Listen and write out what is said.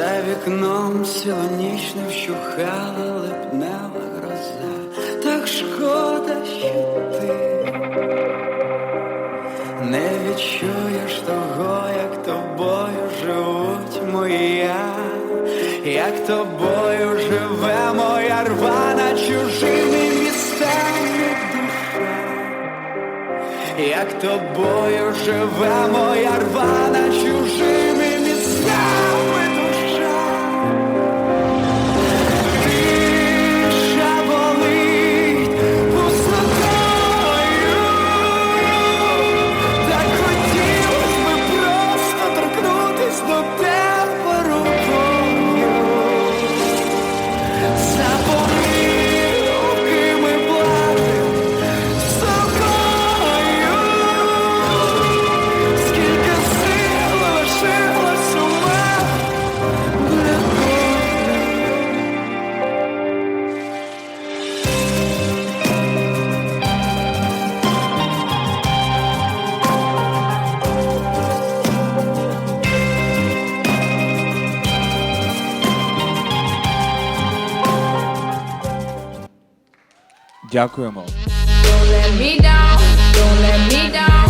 вікном сіло ніч вщухала липнева гроза, так шкода, що ти не відчуєш того, як тобою живуть моя, як тобою живе моя рвана чужими містами душа, як тобою живе моя рвана чужими Дякуємо. Don't let me down, don't let me down.